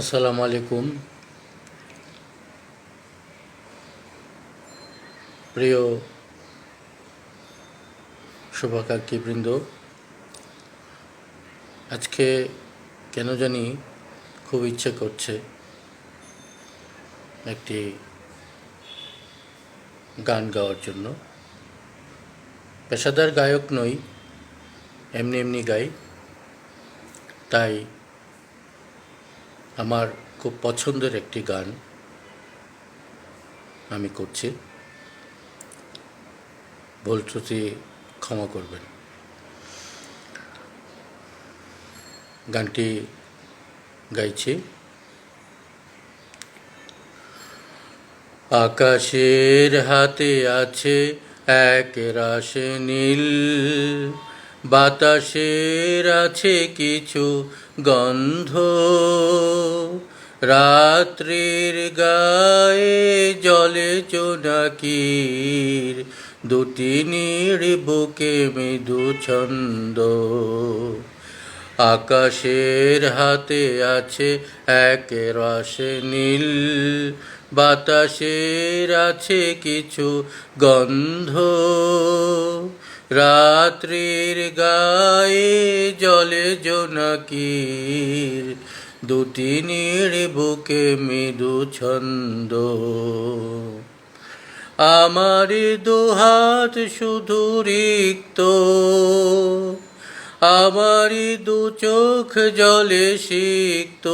আসসালামু আলাইকুম। প্রিয় শুভাকাঙ্ক্ষীবৃন্দ, আজকে কেন জানি খুব ইচ্ছে করছে একটি গান গাওয়ার জন্য। পেশাদার গায়ক নই, এমনি এমনি গাই, তাই আমার খুব পছন্দের একটি গান আমি করছি। ভুল ত্রুটি ক্ষমা করবেন। গানটি গাইছি। আকাশের হাতে আছে এক রাশে নীল। বাতাসের আছে কিছু গন্ধ। রাত্রির গায়ে জলে জোনাকির দুটি নিড় বুকে মৃদু ছন্দ। আকাশের হাতে আছে এক রসে নীল। বাতাসের আছে কিছু গন্ধ। রাত্রির গায়ে জলে জোনাকির দুটি নিড় বুকে মৃদু ছন্দ। আমার দুহাত শুধু রিক্ত, আমার দু চোখ জলে সিক্ত।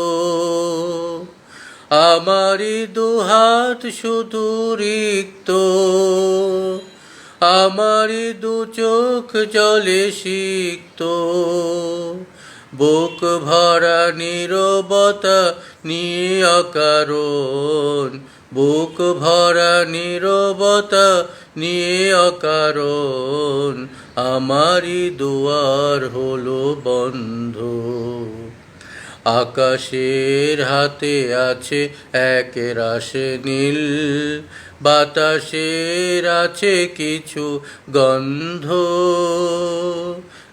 আমারই দু হাত শুধু রিক্ত আমারই দু চোখ জলে সিক্ত, বুক ভরা নীরবতা নিয়ে অকারণ, বুক ভরা নীরবতা নিয়ে অকারণ, আমারই দুয়ার হলো বন্ধ। আকাশের হাতে আছে এক রাশে নীল, বাতাসের আছে কিছু গন্ধ।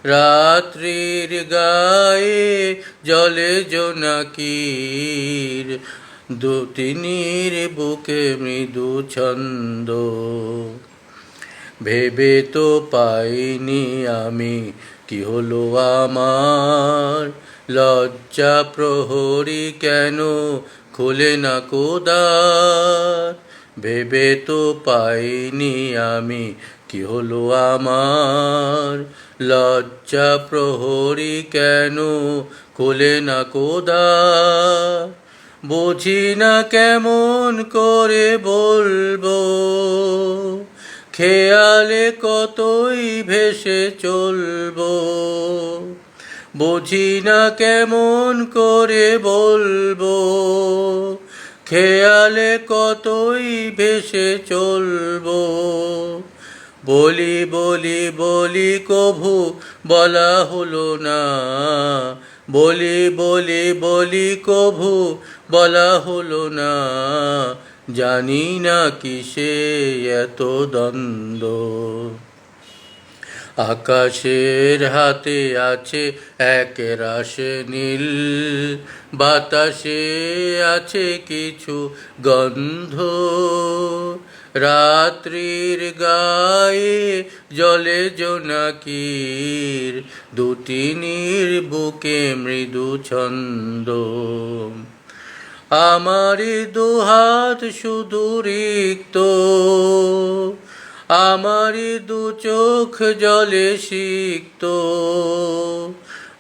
রাত্রির গায়ে জলে জোনাকির দুটিনির বুকে মৃদু ছন্দ। ভেবে তো পাইনি আমি, কি হলো আমার? লজ্জা প্রহরী কেন খুলে না কোদার ভেবে তো পাইনি আমি, কি হলো আমার? লজ্জা প্রহরী কেন খুলে না কোদার বুঝি না কেমন করে বলব। খেয়ালে কতই ভেসে চলবো? বুঝি না কেমন করে বলব? খেয়ালে কতই ভেসে চলবো? বলি বলি বলি, কভু বলা হলো না। বলি বলি বলি, কভু বলা হলো না। জানি না কিসে এত দ্বন্দ্ব। আকাশের হাতে আছে এক রাশে নীল, বাতাসে আছে কিছু গন্ধ। রাত্রির গায়ে জলে জোনাকির দুটি বুকে মৃদু ছন্দ। আমারই দুহাত শুধু রিক্ত আমারই দু চোখ জলে সিক্ত।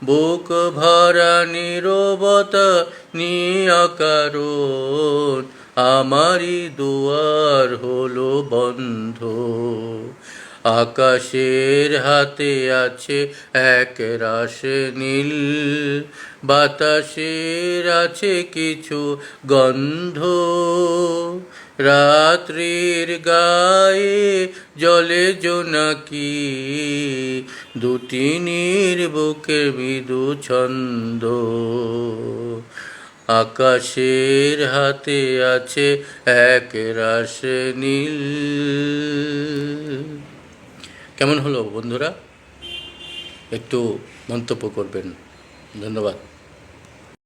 বুক ভরা নীরবতা নিয়াকারণ আমারই দুয়ার হলো বন্ধ। আকাশের হাতে আছে এক রাশে নীল। বাতাসের আছে কিছু গন্ধ। রাত্রির গায়ে জলে জোনাকি দুটি নীর বুকে মৃদু ছন্দ। আকাশের হাতে আছে এক রাশে নীল। কেমন হলো বন্ধুরা? একটু মন্তব্য করবেন। ধন্যবাদ।